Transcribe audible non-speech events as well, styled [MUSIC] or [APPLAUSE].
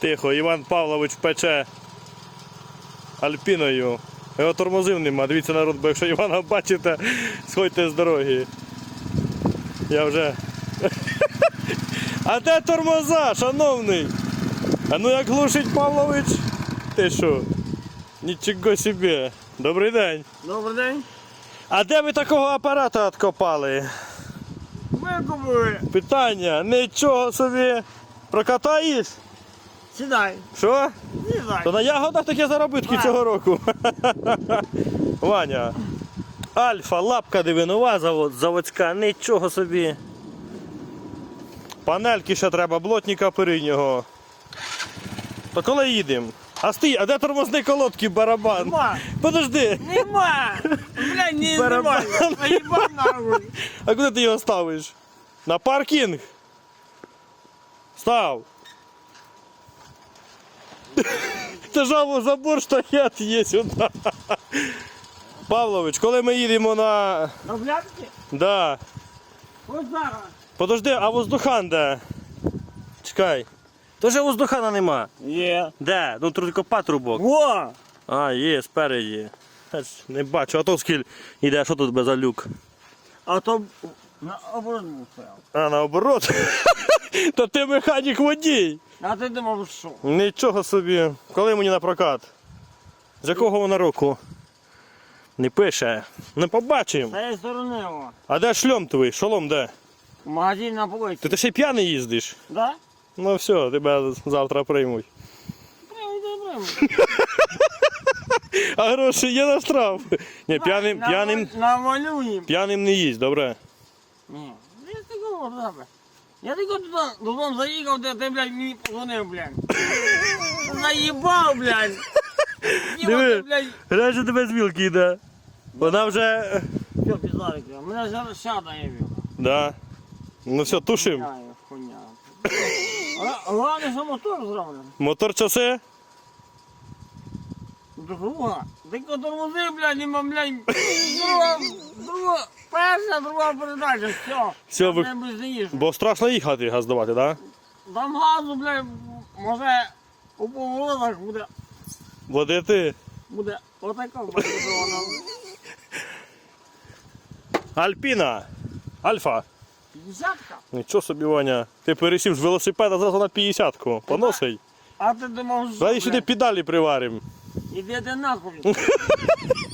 Тихо, Іван Павлович пече альпіною. Його тормозив нема. Дивіться народ, бо якщо Івана бачите, сходьте з дороги. Я вже. [LAUGHS] А де тормоза, шановний? А ну як глушить Павлович? Ти що? Нічого собі. Добрий день. Добрий день. А де ви такого апарата відкопали? Ми купили. Питання, нічого собі. Прокатаєш? Сідай. Що? Сідай. То на ягодах такі заробітки Так. цього року. [LAUGHS] Ваня. Альфа, лапка дивинова завод, заводська, нічого собі. Панельки ще треба, блотника переднього. То коли їдемо? А стій, а де тормозні колодки, барабан? Нема. Подожди, Нема. Бля, не Барабан. нахуй. а куди ти його ставиш? На паркінг? Став. [LAUGHS] Це жаво забор штахет є сюди. Павлович, коли ми їдемо на. На блядки? Да. Ось зараз. Подожди, а воздухан де? Чекай. То же воздухана нема. Є. Де? Ну тільки патрубок. Во. А, є, спереді. Та ж Не бачу, а то скіль іде, що тут без алюк? А то на оборот був стояв. А наоборот. [LAUGHS] Та ти механік водій. А ти думав, що? Нічого собі. Коли мені на прокат? З якого вона року? Не пише. Не побачимо. З цієї сторони о. А де шльом твій? Шолом де? Магазин на полиці. Ти, ти ще й п'яний їздиш? Да? Ну все, тебе завтра приймуть. Прямо прямо. [LAUGHS] А гроші є на штраф. Ні, п'яним, п'яним, Намалюй їм. п'яним не їсть, добре? Ні. Я такого тебе. Я тільки туди додому заїхав, де ти, блядь, мені позвонив, блядь. Наїбав, блядь. Диви. Блядь. Глянь, що тебе з вілки йде. Вона вже. Все, піздарик, У мене зараз сядає він. Да. Ну все, тушим. Хуйня, хуйня. Головне, що мотор зроблен. Мотор часи? Друга. Ти тормози, блядь, нема, блядь. Друга, друга, перша, друга передача, все. Всьо, ви- Не. Бо страшно їхати газдувати, так? Да? Там газу, блядь, може у поворотах буде, Водити. буде отака вона. Альпіна. Альфа. Десятка. Нічого собі, Ваня. Ти пересів з велосипеда зразу на 50-ку. Поносий. А ти думав, що, Давай сюди блядь, педалі приваримо. Іди ти нахуй. [LAUGHS]